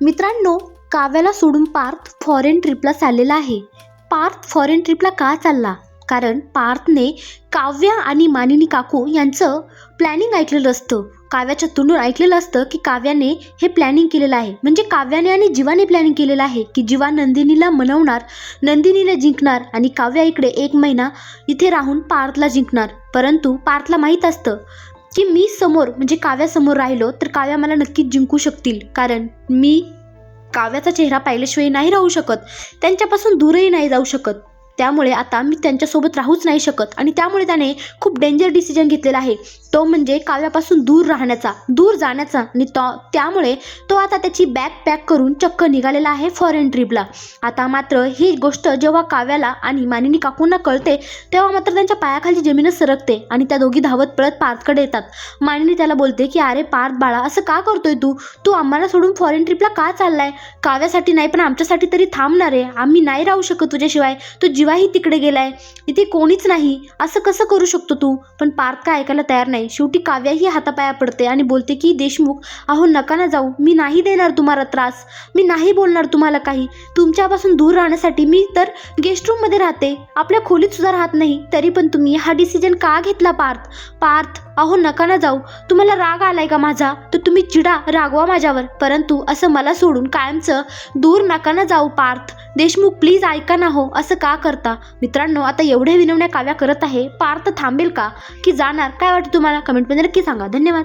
मित्रांनो काव्याला सोडून पार्थ फॉरेन ट्रिपला चाललेला आहे. पार्थ फॉरेन ट्रिपला का चालला? कारण पार्थने काव्या आणि मानिनी काकू यांचं प्लॅनिंग ऐकलेलं असतं. काव्याच्या तोंडून ऐकलेलं असतं की काव्याने हे प्लॅनिंग केलेलं आहे. म्हणजे काव्याने आणि जीवाने प्लॅनिंग केलेलं आहे की जीवा नंदिनीला मनवणार नंदिनीला जिंकणार आणि काव्या इकडे एक महिना इथे राहून पार्थला जिंकणार. परंतु पार्थला माहीत असतं की मी समोर म्हणजे काव्यासमोर राहिलो तर काव्या मला नक्कीच जिंकू शकतील. कारण मी काव्याचा चेहरा पाहिल्याशिवाय नाही राहू शकत. त्यांच्यापासून दूरही नाही जाऊ शकत. त्यामुळे आता मी त्यांच्यासोबत राहूच नाही शकत आणि त्यामुळे त्याने खूप डेंजर डिसिजन घेतलेला आहे. तो म्हणजे काव्यापासून दूर राहण्याचा दूर जाण्याचा आणि तो त्यामुळे तो आता त्याची बॅग पॅक करून चक्क निघालेला आहे फॉरेन ट्रिपला आता मात्र ही गोष्ट जेव्हा काव्याला आणि मानिनी काकूंना कळते तेव्हा मात्र त्यांच्या पायाखाली जमीनच सरकते आणि त्या दोघी धावत पळत पार्थकडे येतात. मानिनी त्याला बोलते की अरे पार्थ बाळा असं का करतोय तू? तू आम्हाला सोडून फॉरेन ट्रिपला का चाललाय? काव्यासाठी नाही पण आमच्यासाठी तरी थांबणार आहे. आम्ही नाही राहू शकत तुझ्याशिवाय. तू जीव शिवाही तिकडे गेलाय. इथे कोणीच नाही. असं कसं करू शकतो तू? पण पार्थ काय ऐकायला तयार नाही. शेवटी काव्याही हातापाया पडते आणि बोलते की देशमुख अहो नका ना जाऊ. मी नाही देणार तुम्हाला त्रास. मी नाही बोलणार तुम्हाला काही. तुमच्यापासून दूर राहण्यासाठी मी तर गेस्ट रूममध्ये राहते. आपल्या खोलीत सुद्धा राहत नाही. तरी पण तुम्ही हा डिसिजन का घेतला पार्थ? पार्थ अहो नका ना जाऊ. तुम्हाला राग आलाय का माझा? तर तुम्ही चिडा रागवा माझ्यावर. परंतु असं मला सोडून कायमचं दूर नका ना जाऊ पार्थ. देशमुख प्लीज ऐका ना हो असं का करता? मित्रांनो आता एवढ्या विनवण्या काव्या करत आहे पार्थ थांबेल का? की जाणार? काय वाटतं तुम्हाला? कमेंटमध्ये नक्की सांगा. धन्यवाद.